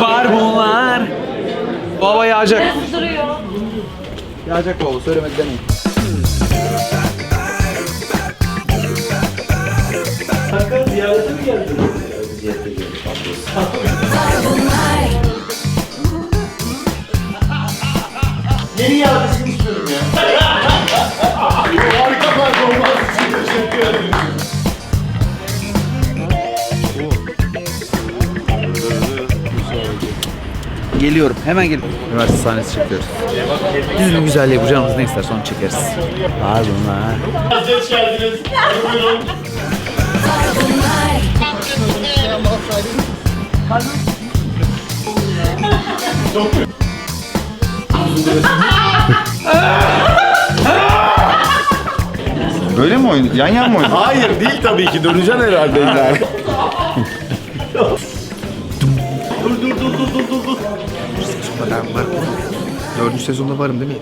Var bunlar. Baba yağacak. Duruyor. Yağacak baba söylemedi demeyin. Yeni yargısını istiyorum ya. Geliyorum. Hemen gel. Üniversite sahnesi çekiyoruz. Düzgün güzelliği bu canımız ne isterse onu çekeriz. Var bunlar. Hoş geldiniz. Buyurun. Böyle mi oyun? Yan yan mı oyun? Hayır değil tabii ki. Döneceksin herhalde illa. Ben varım. Dördüncü sezonda varım değil mi?